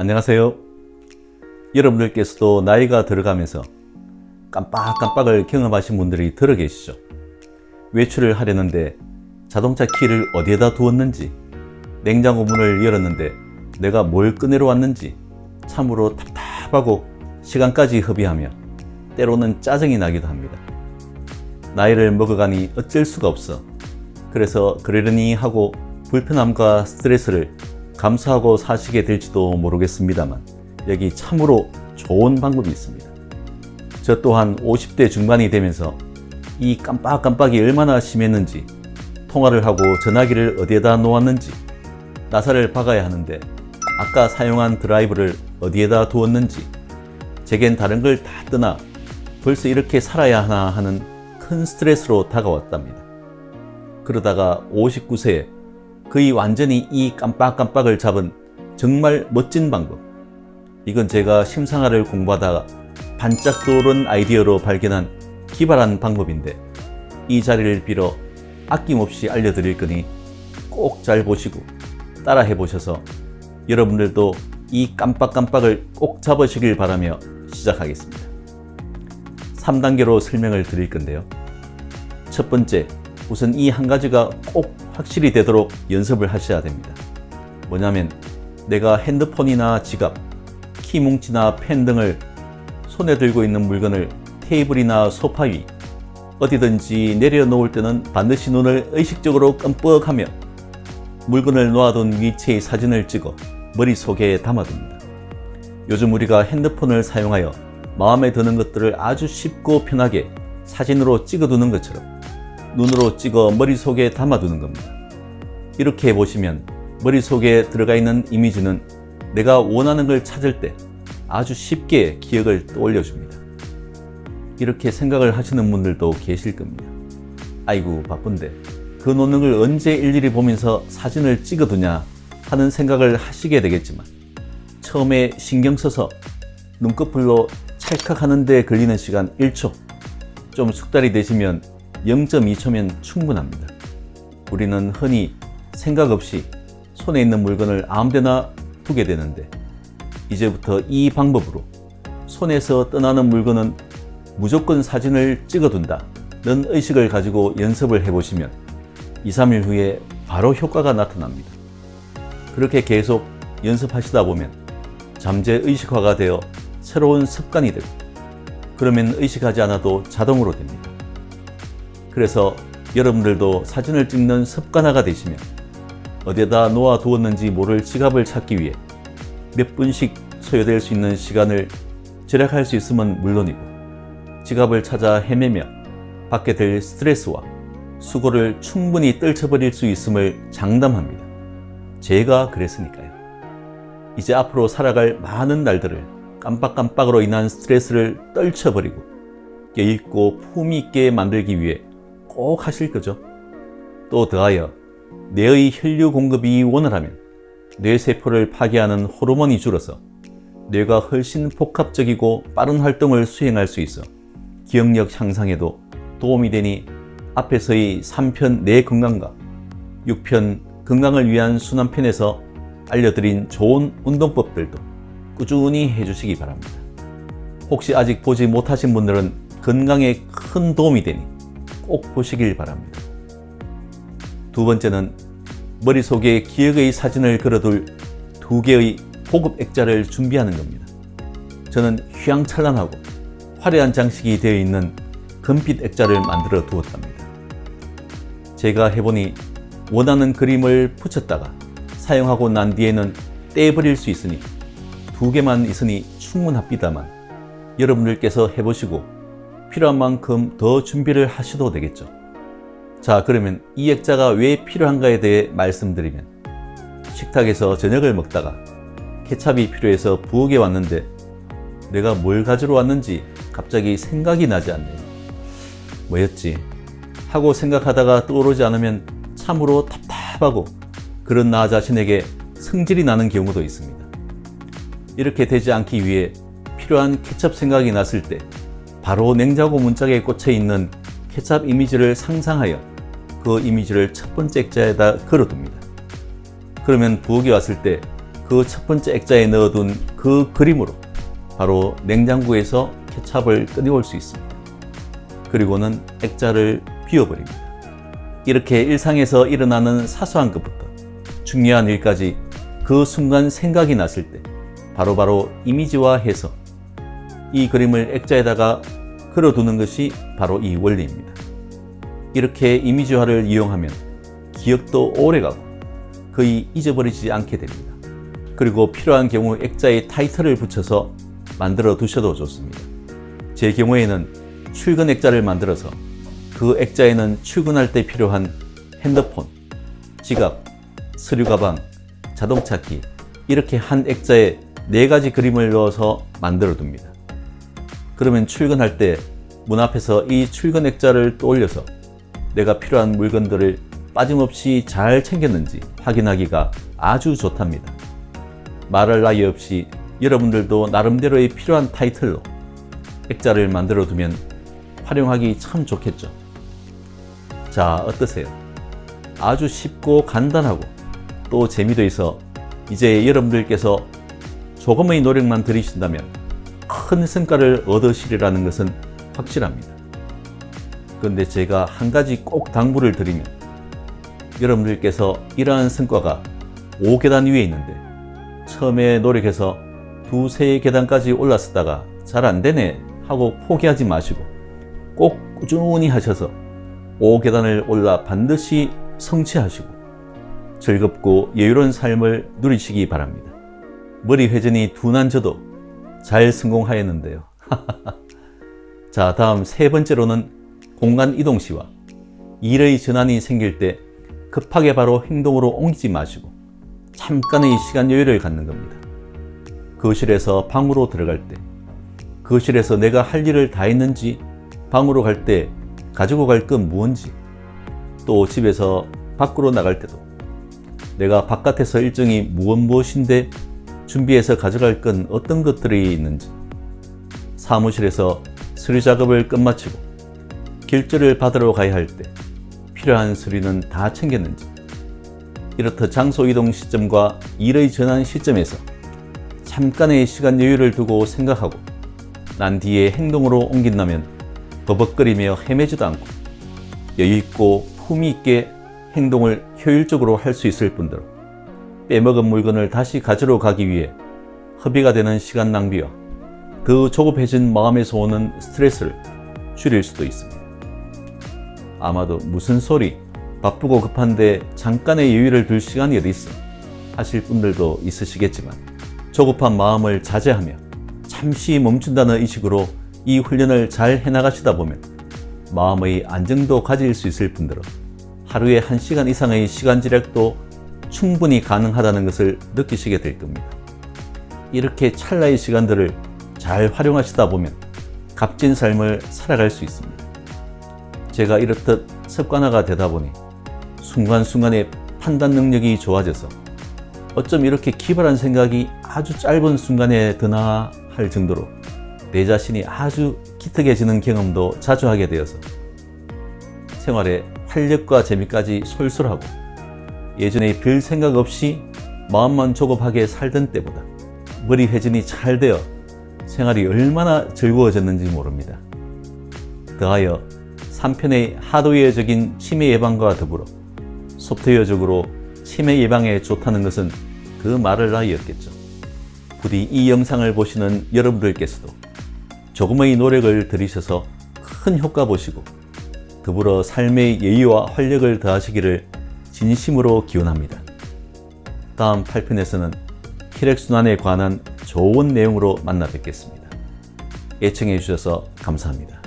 안녕하세요. 여러분들께서도 나이가 들어가면서 깜빡깜빡을 경험하신 분들이 들어 계시죠. 외출을 하려는데 자동차 키를 어디에다 두었는지, 냉장고 문을 열었는데 내가 뭘 꺼내러 왔는지 참으로 답답하고 시간까지 허비하며 때로는 짜증이 나기도 합니다. 나이를 먹어가니 어쩔 수가 없어. 그래서 그러려니 하고 불편함과 스트레스를 감수하고 사시게 될지도 모르겠습니다만 여기 참으로 좋은 방법이 있습니다. 저 또한 50대 중반이 되면서 이 깜빡깜빡이 얼마나 심했는지 통화를 하고 전화기를 어디에다 놓았는지 나사를 박아야 하는데 아까 사용한 드라이브를 어디에다 두었는지 제겐 다른 걸 다 떠나 벌써 이렇게 살아야 하나 하는 큰 스트레스로 다가왔답니다. 그러다가 59세에 거의 완전히 이 깜빡깜빡을 잡은 정말 멋진 방법. 이건 제가 심상화를 공부하다가 반짝 떠오른 아이디어로 발견한 기발한 방법인데 이 자리를 빌어 아낌없이 알려드릴 거니 꼭 잘 보시고 따라해 보셔서 여러분들도 이 깜빡깜빡을 꼭 잡으시길 바라며 시작하겠습니다. 3단계로 설명을 드릴 건데요. 첫 번째, 우선 이 한 가지가 꼭 확실히 되도록 연습을 하셔야 됩니다. 뭐냐면 내가 핸드폰이나 지갑, 키뭉치나 펜 등을 손에 들고 있는 물건을 테이블이나 소파 위, 어디든지 내려놓을 때는 반드시 눈을 의식적으로 끔뻑하며 물건을 놓아둔 위치의 사진을 찍어 머릿속에 담아둡니다. 요즘 우리가 핸드폰을 사용하여 마음에 드는 것들을 아주 쉽고 편하게 사진으로 찍어두는 것처럼 눈으로 찍어 머릿속에 담아두는 겁니다. 이렇게 해보시면 머릿속에 들어가 있는 이미지는 내가 원하는 걸 찾을 때 아주 쉽게 기억을 떠올려 줍니다. 이렇게 생각을 하시는 분들도 계실 겁니다. 아이고, 바쁜데. 그걸 언제 일일이 보면서 사진을 찍어두냐 하는 생각을 하시게 되겠지만, 처음에 신경 써서 눈꺼풀로 찰칵하는데 걸리는 시간 1초, 좀 숙달이 되시면 0.2초면 충분합니다. 우리는 흔히 생각 없이 손에 있는 물건을 아무데나 두게 되는데 이제부터 이 방법으로 손에서 떠나는 물건은 무조건 사진을 찍어둔다. 는 의식을 가지고 연습을 해보시면 2, 3일 후에 바로 효과가 나타납니다. 그렇게 계속 연습하시다 보면 잠재 의식화가 되어 새로운 습관이 되고 그러면 의식하지 않아도 자동으로 됩니다. 그래서 여러분들도 사진을 찍는 습관화가 되시면 어디에다 놓아 두었는지 모를 지갑을 찾기 위해 몇 분씩 소요될 수 있는 시간을 절약할 수 있으면 물론이고 지갑을 찾아 헤매며 받게 될 스트레스와 수고를 충분히 떨쳐버릴 수 있음을 장담합니다. 제가 그랬으니까요. 이제 앞으로 살아갈 많은 날들을 깜빡깜빡으로 인한 스트레스를 떨쳐버리고 여있고 품위 있게 만들기 위해 꼭 하실 거죠. 또 더하여 뇌의 혈류 공급이 원활하면 뇌세포를 파괴하는 호르몬이 줄어서 뇌가 훨씬 복합적이고 빠른 활동을 수행할 수 있어 기억력 향상에도 도움이 되니 앞에서의 3편 뇌 건강과 6편 건강을 위한 순환편에서 알려드린 좋은 운동법들도 꾸준히 해주시기 바랍니다. 혹시 아직 보지 못하신 분들은 건강에 큰 도움이 되니 꼭 보시길 바랍니다. 두 번째는 머릿속에 기억의 사진을 걸어둘 두 개의 고급 액자를 준비하는 겁니다. 저는 휘황찬란하고 화려한 장식이 되어 있는 금빛 액자를 만들어 두었답니다. 제가 해보니 원하는 그림을 붙였다가 사용하고 난 뒤에는 떼버릴 수 있으니 두 개만 있으니 충분합니다만 여러분들께서 해보시고 필요한 만큼 더 준비를 하셔도 되겠죠. 자, 그러면 이 액자가 왜 필요한가에 대해 말씀드리면 식탁에서 저녁을 먹다가 케찹이 필요해서 부엌에 왔는데 내가 뭘 가지러 왔는지 갑자기 생각이 나지 않네요. 뭐였지? 하고 생각하다가 떠오르지 않으면 참으로 답답하고 그런 나 자신에게 성질이 나는 경우도 있습니다. 이렇게 되지 않기 위해 필요한 케첩 생각이 났을 때 바로 냉장고 문짝에 꽂혀 있는 케찹 이미지를 상상하여 그 이미지를 첫 번째 액자에다 걸어둡니다. 그러면 부엌에 왔을 때 그 첫 번째 액자에 넣어둔 그 그림으로 바로 냉장고에서 케찹을 꺼내올 수 있습니다. 그리고는 액자를 비워버립니다. 이렇게 일상에서 일어나는 사소한 것부터 중요한 일까지 그 순간 생각이 났을 때 바로바로 이미지화해서 이 그림을 액자에다가 걸어두는 것이 바로 이 원리입니다. 이렇게 이미지화를 이용하면 기억도 오래가고 거의 잊어버리지 않게 됩니다. 그리고 필요한 경우 액자에 타이틀을 붙여서 만들어 두셔도 좋습니다. 제 경우에는 출근 액자를 만들어서 그 액자에는 출근할 때 필요한 핸드폰, 지갑, 서류 가방, 자동차 키 이렇게 한 액자에 네 가지 그림을 넣어서 만들어 둡니다. 그러면 출근할 때 문 앞에서 이 출근 액자를 떠올려서 내가 필요한 물건들을 빠짐없이 잘 챙겼는지 확인하기가 아주 좋답니다. 말할 나위 없이 여러분들도 나름대로의 필요한 타이틀로 액자를 만들어 두면 활용하기 참 좋겠죠. 자, 어떠세요? 아주 쉽고 간단하고 또 재미도 있어 이제 여러분들께서 조금의 노력만 들이신다면 큰 성과를 얻으시리라는 것은 확실합니다. 그런데 제가 한 가지 꼭 당부를 드리면 여러분들께서 이러한 성과가 5계단 위에 있는데 처음에 노력해서 두세 계단까지 올랐었다가 잘 안 되네 하고 포기하지 마시고 꼭 꾸준히 하셔서 5계단을 올라 반드시 성취하시고 즐겁고 여유로운 삶을 누리시기 바랍니다. 머리 회전이 둔한 저도 잘 성공하였는데요. 자, 다음 세 번째로는 공간 이동 시와 일의 전환이 생길 때 급하게 바로 행동으로 옮기지 마시고 잠깐의 시간 여유를 갖는 겁니다. 거실에서 방으로 들어갈 때, 거실에서 내가 할 일을 다 했는지, 방으로 갈 때 가지고 갈 건 무언지, 또 집에서 밖으로 나갈 때도 내가 바깥에서 일정이 무엇 무엇인데 준비해서 가져갈 건 어떤 것들이 있는지, 사무실에서 수리 작업을 끝마치고 결제를 받으러 가야 할 때 필요한 수리는 다 챙겼는지, 이렇듯 장소 이동 시점과 일의 전환 시점에서 잠깐의 시간 여유를 두고 생각하고 난 뒤에 행동으로 옮긴다면 버벅거리며 헤매지도 않고 여유있고 품위있게 행동을 효율적으로 할 수 있을 뿐더러 빼먹은 물건을 다시 가지러 가기 위해 허비가 되는 시간 낭비와 더 조급해진 마음에서 오는 스트레스를 줄일 수도 있습니다. 아마도 무슨 소리, 바쁘고 급한데 잠깐의 여유를 둘 시간이 어디 있어 하실 분들도 있으시겠지만 조급한 마음을 자제하며 잠시 멈춘다는 의식으로 이 훈련을 잘 해나가시다 보면 마음의 안정도 가질 수 있을 뿐더러 하루에 1시간 이상의 시간 절약도 충분히 가능하다는 것을 느끼시게 될 겁니다. 이렇게 찰나의 시간들을 잘 활용하시다 보면 값진 삶을 살아갈 수 있습니다. 제가 이렇듯 습관화가 되다 보니 순간순간의 판단 능력이 좋아져서 어쩜 이렇게 기발한 생각이 아주 짧은 순간에 드나 할 정도로 내 자신이 아주 기특해지는 경험도 자주 하게 되어서 생활에 활력과 재미까지 솔솔하고 예전에 별 생각 없이 마음만 조급하게 살던 때보다 머리 회전이 잘 되어 생활이 얼마나 즐거워졌는지 모릅니다. 더하여 3편의 하드웨어적인 치매 예방과 더불어 소프트웨어적으로 치매 예방에 좋다는 것은 그 말을 나이였겠죠. 부디 이 영상을 보시는 여러분들께서도 조금의 노력을 들이셔서 큰 효과 보시고 더불어 삶의 예의와 활력을 더하시기를 진심으로 기원합니다. 다음 8편에서는 혈액순환에 관한 좋은 내용으로 만나 뵙겠습니다. 애청해 주셔서 감사합니다.